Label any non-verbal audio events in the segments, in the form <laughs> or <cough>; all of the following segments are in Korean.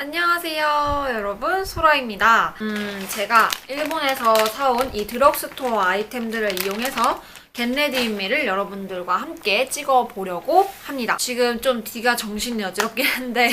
안녕하세요, 여러분. 소라입니다. 음, 제가 일본에서 사온 이 드럭스토어 아이템들을 이용해서 겟레디미를 여러분들과 함께 찍어보려고 합니다. 지금 좀 뒤가 정신이 어지럽긴 한데,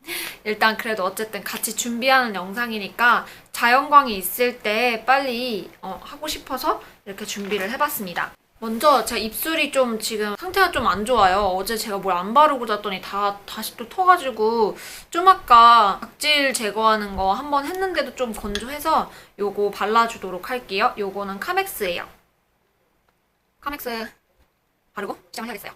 <laughs> 일단 그래도 어쨌든 같이 준비하는 영상이니까 자연광이 있을 때 빨리 어, 하고 싶어서 이렇게 준비를 해봤습니다. 먼저 제 입술이 좀 지금 상태가 좀 안 좋아요. 어제 제가 뭘 안 바르고 잤더니 다 다시 또 터가지고 좀 아까 각질 제거하는 거 한 번 했는데도 좀 건조해서 요거 발라주도록 할게요. 요거는 카맥스예요. 카맥스 바르고 시작을 해야겠어요.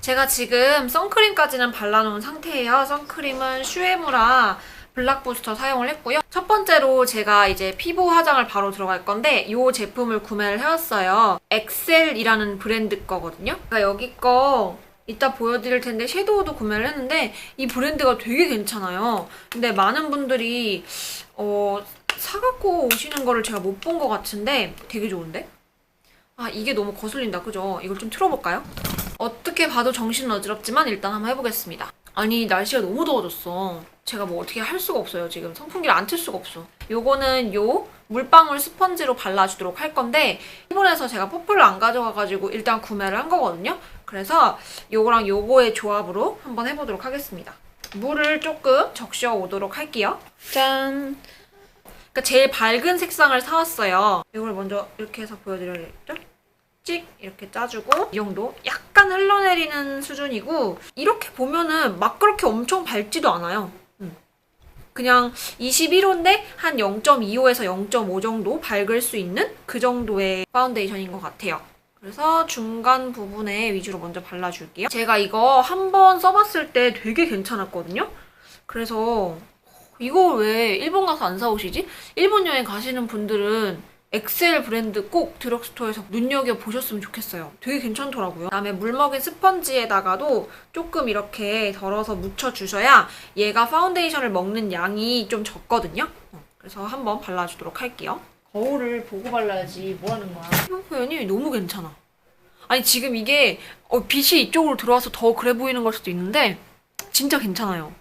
제가 지금 선크림까지는 발라놓은 상태예요. 선크림은 슈에무라 블락 부스터 사용을 했고요. 첫 번째로 제가 이제 피부 화장을 바로 들어갈 건데 이 제품을 구매를 해왔어요. 엑셀이라는 브랜드 거거든요. 그러니까 여기 거 이따 보여드릴 텐데 섀도우도 구매를 했는데 이 브랜드가 되게 괜찮아요. 근데 많은 분들이 어, 사갖고 오시는 거를 제가 못 본 것 같은데 되게 좋은데? 아 이게 너무 거슬린다 그죠? 이걸 좀 틀어볼까요? 어떻게 봐도 정신은 어지럽지만 일단 한번 해보겠습니다. 아니 날씨가 너무 더워졌어. 제가 뭐 어떻게 할 수가 없어요 지금 선풍기를 안 틀 수가 없어. 요거는 요 물방울 스펀지로 발라주도록 할 건데 일본에서 제가 퍼플을 안 가져가가지고 일단 구매를 한 거거든요. 그래서 요거랑 요거의 조합으로 한번 해보도록 하겠습니다. 물을 조금 적셔 오도록 할게요. 짠. 그러니까 제일 밝은 색상을 사왔어요. 이걸 먼저 이렇게 해서 보여드려야겠죠? 찍 이렇게 짜주고 이 정도 약간 흘러내리는 수준이고 이렇게 보면은 막 그렇게 엄청 밝지도 않아요. 음. 그냥 21호인데 한 0.25에서 0.5 정도 밝을 수 있는 그 정도의 파운데이션인 것 같아요. 그래서 중간 부분에 위주로 먼저 발라줄게요. 제가 이거 한 번 써봤을 때 되게 괜찮았거든요. 그래서 이거 왜 일본 가서 안 사오시지? 일본 여행 가시는 분들은 엑셀 브랜드 꼭 드럭스토어에서 눈여겨 보셨으면 좋겠어요. 되게 괜찮더라고요. 그다음에 물 먹인 스펀지에다가도 조금 이렇게 덜어서 묻혀 주셔야 얘가 파운데이션을 먹는 양이 좀 적거든요. 어, 그래서 한번 발라주도록 할게요. 거울을 보고 발라야지 뭐 하는 거야. 피부 표현이 너무 괜찮아. 아니 지금 이게 어, 빛이 이쪽으로 들어와서 더 그래 보이는 걸 수도 있는데 진짜 괜찮아요.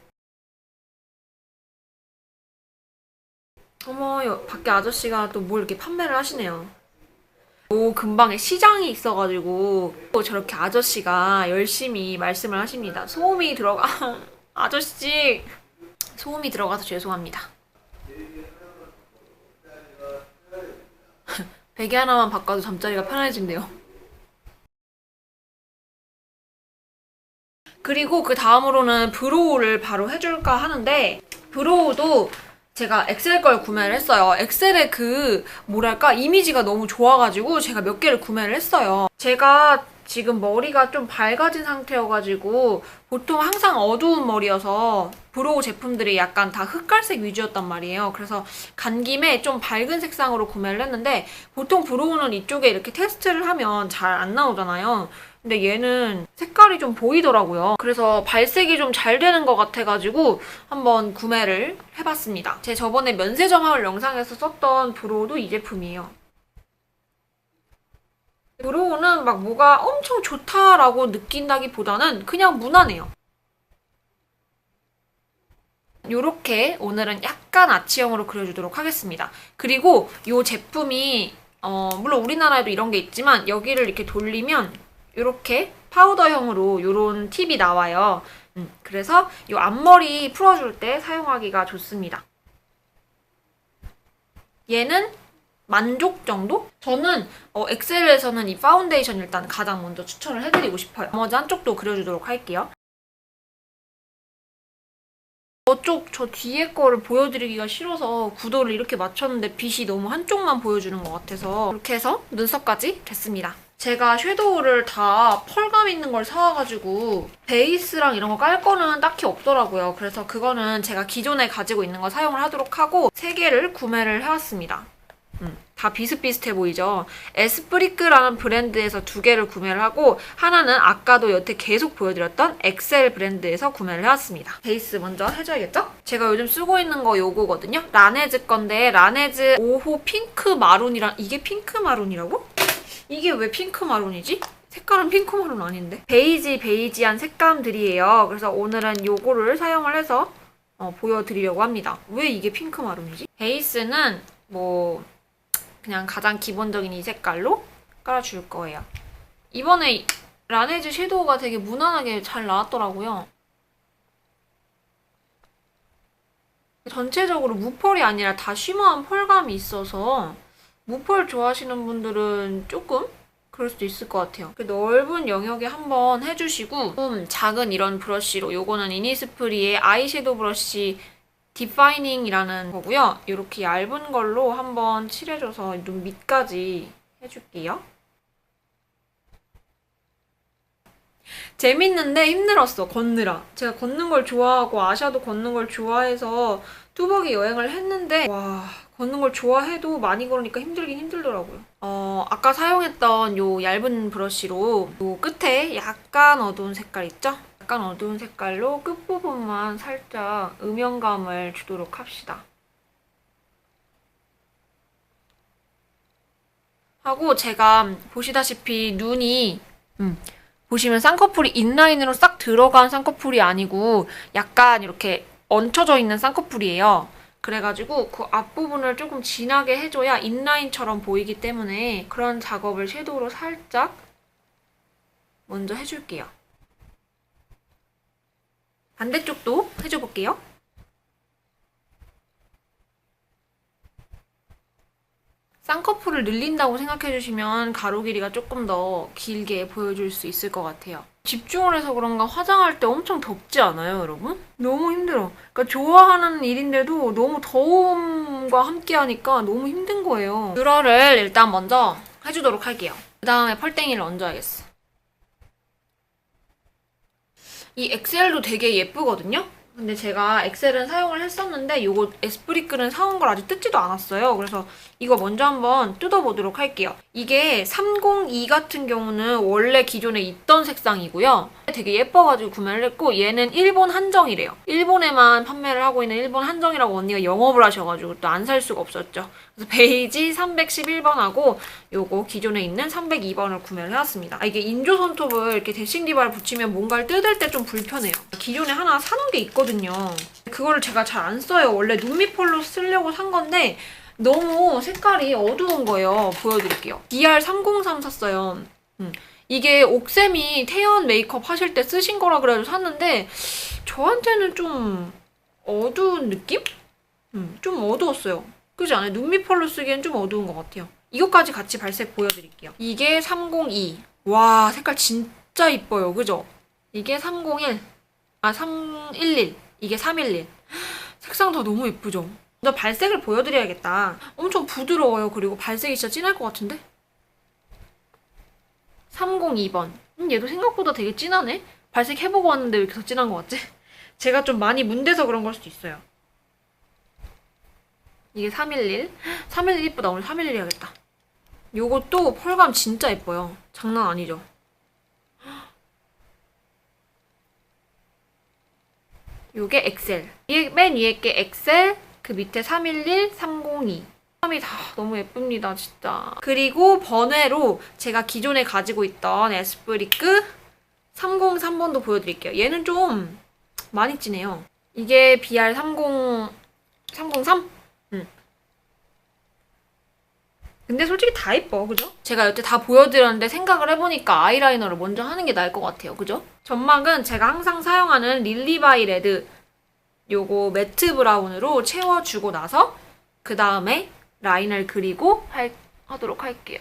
어머, 여- 밖에 아저씨가 또 뭘 이렇게 판매를 하시네요. 오, 근방에 시장이 있어가지고 또 저렇게 아저씨가 열심히 말씀을 하십니다. 소음이 들어가, <laughs> 아저씨! 소음이 들어가서 죄송합니다. <laughs> 베개 하나만 바꿔도 잠자리가 편해진대요. 그리고 그 다음으로는 브로우를 바로 해줄까 하는데 브로우도 제가 엑셀 걸 구매를 했어요. 엑셀의 그 뭐랄까 이미지가 너무 좋아가지고 제가 몇 개를 구매를 했어요. 제가 지금 머리가 좀 밝아진 상태여가지고 보통 항상 어두운 머리여서 브로우 제품들이 약간 다 흑갈색 위주였단 말이에요. 그래서 간 김에 좀 밝은 색상으로 구매를 했는데 보통 브로우는 이쪽에 이렇게 테스트를 하면 잘 안 나오잖아요. 근데 얘는 색깔이 좀 보이더라고요. 그래서 발색이 좀 잘 되는 것 같아가지고 한번 구매를 해봤습니다. 제 저번에 면세점 하울 영상에서 썼던 브로우도 이 제품이에요. 브로우는 막 뭐가 엄청 좋다라고 느낀다기보다는 그냥 무난해요. 요렇게 오늘은 약간 아치형으로 그려주도록 하겠습니다. 그리고 이 제품이 어, 물론 우리나라에도 이런 게 있지만 여기를 이렇게 돌리면 이렇게 파우더형으로 이런 팁이 나와요. 음, 그래서 이 앞머리 풀어줄 때 사용하기가 좋습니다. 얘는 만족 정도? 저는 어, 엑셀에서는 이 파운데이션 일단 가장 먼저 추천을 해드리고 싶어요. 나머지 한쪽도 그려주도록 할게요. 저쪽 저 뒤에 거를 보여드리기가 싫어서 구도를 이렇게 맞췄는데 빛이 너무 한쪽만 보여주는 것 같아서 이렇게 해서 눈썹까지 됐습니다. 제가 섀도우를 다 펄감 있는 걸 사와가지고 베이스랑 이런 거 깔 거는 딱히 없더라고요. 그래서 그거는 제가 기존에 가지고 있는 거 사용을 하도록 하고 세 개를 구매를 해왔습니다. 음, 다 비슷비슷해 보이죠? 에스프리크라는 브랜드에서 두 개를 구매를 하고 하나는 아까도 여태 계속 보여드렸던 엑셀 브랜드에서 구매를 해왔습니다. 베이스 먼저 해줘야겠죠? 제가 요즘 쓰고 있는 거 요거거든요. 라네즈 건데 라네즈 5호 핑크 마룬이랑 이게 핑크 마룬이라고? 이게 왜 핑크 마룬이지? 색깔은 핑크 마룬 아닌데? 베이지 베이지한 색감들이에요. 그래서 오늘은 요거를 사용을 해서 어, 보여드리려고 합니다. 왜 이게 핑크 마름이지? 베이스는 뭐 그냥 가장 기본적인 이 색깔로 깔아줄 거예요. 이번에 라네즈 섀도우가 되게 무난하게 잘 나왔더라고요. 전체적으로 무펄이 아니라 다 쉬머한 펄감이 있어서 무펄 좋아하시는 분들은 조금 그럴 수도 있을 것 같아요. 그 넓은 영역에 한번 해주시고 좀 작은 이런 브러쉬로 요거는 이니스프리의 아이섀도우 브러쉬 디파이닝이라는 거고요. 이렇게 얇은 걸로 한번 칠해줘서 눈 밑까지 해줄게요. 재밌는데 힘들었어 걷느라 제가 걷는 걸 좋아하고 아샤도 걷는 걸 좋아해서 뚜벅이 여행을 했는데 와 걷는 걸 좋아해도 많이 걸으니까 힘들긴 힘들더라고요 어 아까 사용했던 요 얇은 브러쉬로 요 끝에 약간 어두운 색깔 있죠? 약간 어두운 색깔로 끝부분만 살짝 음영감을 주도록 합시다 하고 제가 보시다시피 눈이 음, 보시면 쌍꺼풀이 인라인으로 싹 들어간 쌍꺼풀이 아니고 약간 이렇게 얹혀져 있는 쌍꺼풀이에요. 그래가지고 그 앞부분을 조금 진하게 해줘야 인라인처럼 보이기 때문에 그런 작업을 섀도우로 살짝 먼저 해줄게요. 반대쪽도 해줘볼게요. 쌍꺼풀을 늘린다고 생각해주시면 가로 길이가 조금 더 길게 보여줄 수 있을 것 같아요. 집중을 해서 그런가 화장할 때 엄청 덥지 않아요, 여러분? 너무 힘들어. 그러니까 좋아하는 일인데도 너무 더움과 함께 하니까 너무 힘든 거예요. 뷰러를 일단 먼저 해주도록 할게요. 그 다음에 펄땡이를 얹어야겠어. 이 엑셀도 되게 예쁘거든요? 근데 제가 엑셀은 사용을 했었는데 요거 에스프리클은 사온 걸 아직 뜯지도 않았어요. 그래서 이거 먼저 한번 뜯어보도록 할게요. 이게 302 같은 경우는 원래 기존에 있던 색상이고요. 되게 예뻐가지고 구매를 했고 얘는 일본 한정이래요. 일본에만 판매를 하고 있는 일본 한정이라고 언니가 영업을 하셔가지고 또 안 살 수가 없었죠. 그래서 베이지 311번하고 요거 기존에 있는 302번을 구매를 해왔습니다. 아, 이게 인조 손톱을 이렇게 데싱 디바를 붙이면 뭔가를 뜯을 때 좀 불편해요. 기존에 하나 사놓은 게 있거든요. 그거를 제가 잘 안 써요. 원래 눈밑 펄로 쓰려고 산 건데 너무 색깔이 어두운 거예요. 보여드릴게요. DR303 샀어요. 음. 이게 옥쌤이 태연 메이크업 하실 때 쓰신 거라 그래서 샀는데 저한테는 좀 어두운 느낌? 음, 좀 어두웠어요. 그지 않아요? 눈 밑 펄로 쓰기엔 좀 어두운 것 같아요. 이것까지 같이 발색 보여드릴게요. 이게 302. 와, 색깔 진짜 이뻐요. 그죠? 이게 301. 아, 311. 이게 311. 색상 다 너무 예쁘죠? 먼저 발색을 보여드려야겠다. 엄청 부드러워요. 그리고 발색이 진짜 진할 것 같은데? 302번. 음, 얘도 생각보다 되게 진하네? 발색 해보고 왔는데 왜 이렇게 더 진한 것 같지? <laughs> 제가 좀 많이 문대서 그런 걸 수도 있어요. 이게 311. 311 <gasps> 이쁘다. 오늘 311 해야겠다. 요것도 펄감 진짜 예뻐요. 장난 아니죠? <gasps> 요게 엑셀. 이맨 위에 게 엑셀, 그 밑에 311, 302. 이 다 너무 예쁩니다, 진짜. 그리고 번외로 제가 기존에 가지고 있던 에스프리크 303번도 보여드릴게요. 얘는 좀 많이 진해요. 이게 BR30, 303? 응. 근데 솔직히 다 예뻐, 그죠? 제가 여태 다 보여드렸는데 생각을 해보니까 아이라이너를 먼저 하는 게 나을 것 같아요, 그죠? 점막은 제가 항상 사용하는 릴리바이 레드 요거 매트 브라운으로 채워주고 나서 그 다음에 라인을 그리고 할, 하도록 할게요.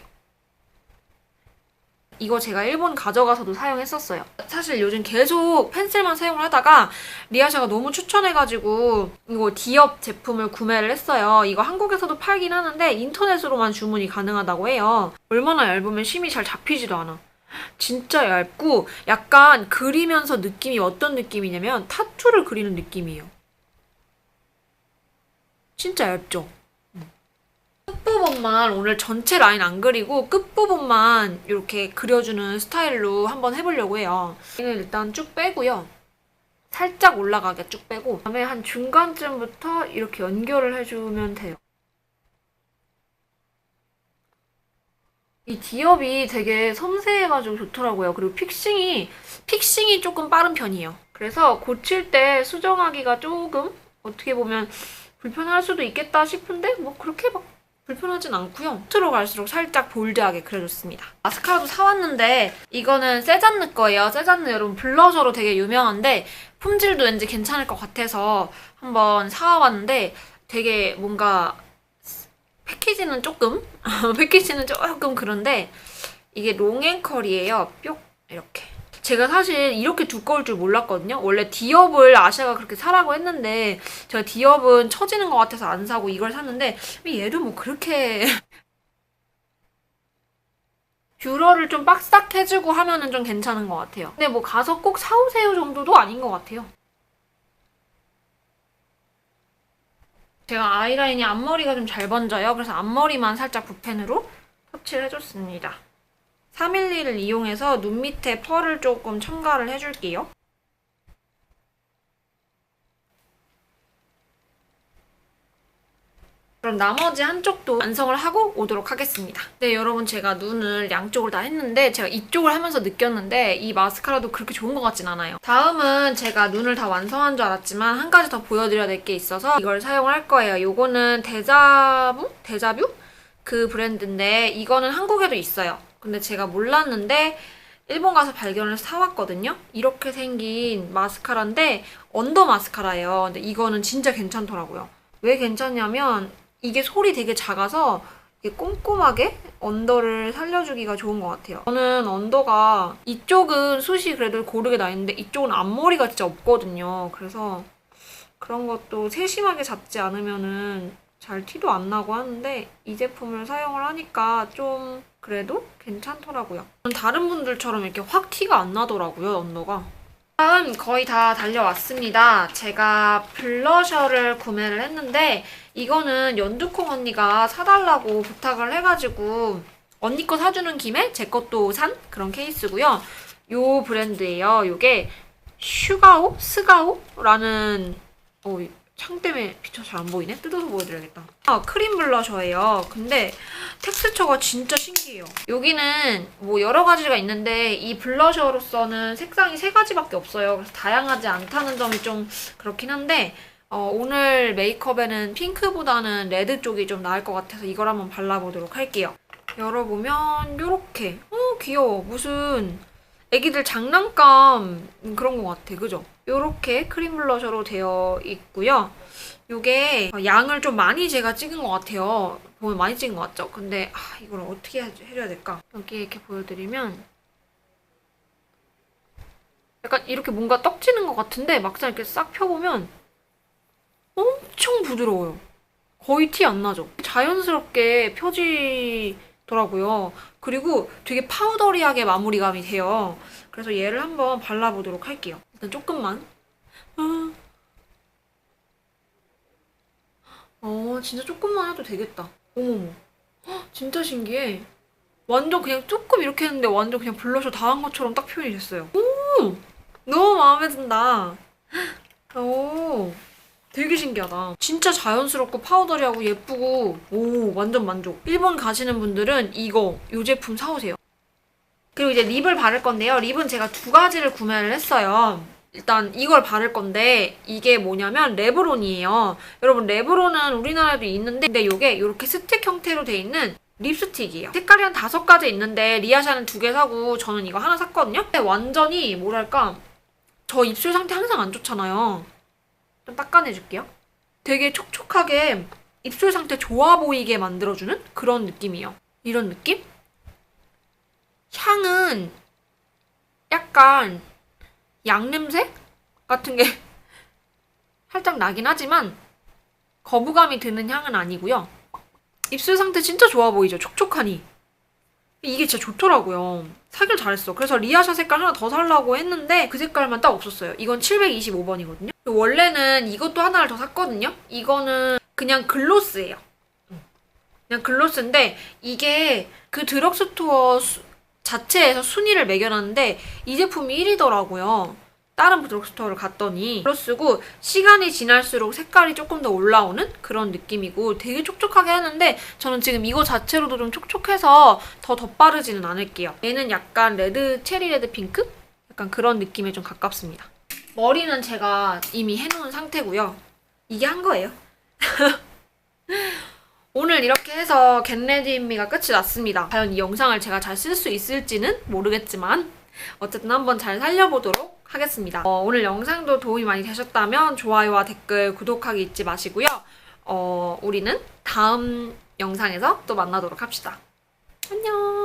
이거 제가 일본 가져가서도 사용했었어요. 사실 요즘 계속 펜슬만 사용을 하다가 리아샤가 너무 추천해가지고 이거 디업 제품을 구매를 했어요. 이거 한국에서도 팔긴 하는데 인터넷으로만 주문이 가능하다고 해요. 얼마나 얇으면 심이 잘 잡히지도 않아. 진짜 얇고 약간 그리면서 느낌이 어떤 느낌이냐면 타투를 그리는 느낌이에요. 진짜 얇죠? 끝부분만 오늘 전체 라인 안 그리고 끝부분만 이렇게 그려주는 스타일로 한번 해보려고 해요. 얘는 일단 쭉 빼고요. 살짝 올라가게 쭉 빼고 그다음에 한 중간쯤부터 이렇게 연결을 해주면 돼요. 이 디업이 되게 섬세해가지고 좋더라고요. 그리고 픽싱이 픽싱이 조금 빠른 편이에요. 그래서 고칠 때 수정하기가 조금 어떻게 보면 불편할 수도 있겠다 싶은데 뭐 그렇게 막 불편하진 않고요. 끝으로 갈수록 살짝 볼드하게 그려줬습니다. 마스카라도 사왔는데 이거는 세잔느 거예요. 세잔느 여러분 블러셔로 되게 유명한데 품질도 왠지 괜찮을 것 같아서 한번 사와봤는데 되게 뭔가 패키지는 조금 <laughs> 패키지는 조금 그런데 이게 롱앤컬이에요. 뿅 이렇게. 제가 사실 이렇게 두꺼울 줄 몰랐거든요. 원래 디업을 아시아가 그렇게 사라고 했는데 제가 디업은 처지는 것 같아서 안 사고 이걸 샀는데 얘도 뭐 그렇게 <laughs> 뷰러를 좀 빡싹 해주고 하면은 좀 괜찮은 것 같아요. 근데 뭐 가서 꼭 사오세요 정도도 아닌 것 같아요. 제가 아이라인이 앞머리가 좀 잘 번져요. 그래서 앞머리만 살짝 붓펜으로 터치를 해줬습니다. 311을 이용해서 눈 밑에 펄을 조금 첨가를 해줄게요. 그럼 나머지 한쪽도 완성을 하고 오도록 하겠습니다. 네, 여러분 제가 눈을 양쪽을 다 했는데 제가 이쪽을 하면서 느꼈는데 이 마스카라도 그렇게 좋은 것 같진 않아요. 다음은 제가 눈을 다 완성한 줄 알았지만 한 가지 더 보여드려야 될 게 있어서 이걸 사용을 할 거예요. 요거는 데자부? 데자뷰? 그 브랜드인데 이거는 한국에도 있어요. 근데 제가 몰랐는데 일본 가서 발견을 사왔거든요. 이렇게 생긴 마스카라인데 언더 마스카라예요. 근데 이거는 진짜 괜찮더라고요. 왜 괜찮냐면 이게 솔이 되게 작아서 꼼꼼하게 언더를 살려주기가 좋은 것 같아요. 저는 언더가 이쪽은 숱이 그래도 고르게 나 있는데 이쪽은 앞머리가 진짜 없거든요. 그래서 그런 것도 세심하게 잡지 않으면은 잘 티도 안 나고 하는데 이 제품을 사용을 하니까 좀 그래도 괜찮더라고요. 다른 분들처럼 이렇게 확 티가 안 나더라고요, 언더가. 다음 거의 다 달려왔습니다. 제가 블러셔를 구매를 했는데 이거는 연두콩 언니가 사달라고 부탁을 해가지고 언니 거 사주는 김에 제 것도 산 그런 케이스고요. 요 브랜드예요. 요게 슈가오? 스가오라는 어, 창 때문에 비춰서 잘안 보이네? 뜯어서 보여드려야겠다. 아, 크림 블러셔예요. 근데 텍스처가 진짜 신기해요. 여기는 뭐 여러 가지가 있는데 이 블러셔로서는 색상이 세 가지밖에 없어요. 그래서 다양하지 않다는 점이 좀 그렇긴 한데 어, 오늘 메이크업에는 핑크보다는 레드 쪽이 좀 나을 것 같아서 이걸 한번 발라보도록 할게요. 열어보면 요렇게 어 귀여워. 무슨 애기들 장난감 그런 것 같아. 그죠? 요렇게 크림 블러셔로 되어 있고요. 요게 양을 좀 많이 제가 찍은 것 같아요. 보면 많이 찍은 것 같죠? 근데 아, 이걸 어떻게 해- 해줘야 될까? 여기 이렇게 보여드리면 약간 이렇게 뭔가 떡지는 것 같은데 막상 이렇게 싹 펴보면 엄청 부드러워요. 거의 티 안 나죠? 자연스럽게 펴지더라고요. 그리고 되게 파우더리하게 마무리감이 돼요. 그래서 얘를 한번 발라보도록 할게요. 일단 조금만. 아. 어, 진짜 조금만 해도 되겠다. 어머머. 헉, 진짜 신기해. 완전 그냥 조금 이렇게 했는데 완전 그냥 블러셔 다 한 것처럼 딱 표현이 됐어요. 오! 너무 마음에 든다. 오. 되게 신기하다. 진짜 자연스럽고 파우더리하고 예쁘고 오 완전 만족. 일본 가시는 분들은 이거 이 제품 사오세요. 그리고 이제 립을 바를 건데요. 립은 제가 두 가지를 구매를 했어요. 일단 이걸 바를 건데 이게 뭐냐면 레브론이에요. 여러분 레브론은 우리나라에도 있는데 근데 이게 이렇게 스틱 형태로 돼 있는 립스틱이에요. 색깔이 한 다섯 가지 있는데 리아샤는 두 개 사고 저는 이거 하나 샀거든요. 근데 완전히 뭐랄까 저 입술 상태 항상 안 좋잖아요. 좀 닦아내줄게요. 되게 촉촉하게 입술 상태 좋아 보이게 만들어주는 그런 느낌이에요. 이런 느낌? 향은 약간 양 냄새 같은 게 <laughs> 살짝 나긴 하지만 거부감이 드는 향은 아니고요. 입술 상태 진짜 좋아 보이죠? 촉촉하니. 이게 진짜 좋더라고요. 사길 잘했어. 그래서 리아샤 색깔 하나 더 살라고 했는데 그 색깔만 딱 없었어요. 이건 725번이거든요. 원래는 이것도 하나를 더 샀거든요. 이거는 그냥 글로스예요. 그냥 글로스인데 이게 그 드럭스토어 수- 자체에서 순위를 매겨놨는데 이 제품이 1위더라고요. 다른 드럭스토어를 갔더니 글로 쓰고 시간이 지날수록 색깔이 조금 더 올라오는 그런 느낌이고 되게 촉촉하게 하는데 저는 지금 이거 자체로도 좀 촉촉해서 더 덧바르지는 않을게요. 얘는 약간 레드 체리 레드 핑크? 약간 그런 느낌에 좀 가깝습니다. 머리는 제가 이미 해놓은 상태고요. 이게 한 거예요. <laughs> 오늘 이렇게 해서 겟레디미가 끝이 났습니다. 과연 이 영상을 제가 잘 쓸 수 있을지는 모르겠지만 어쨌든 한번 잘 살려보도록 하겠습니다. 어, 오늘 영상도 도움이 많이 되셨다면 좋아요와 댓글, 구독하기 잊지 마시고요. 어, 우리는 다음 영상에서 또 만나도록 합시다. 안녕!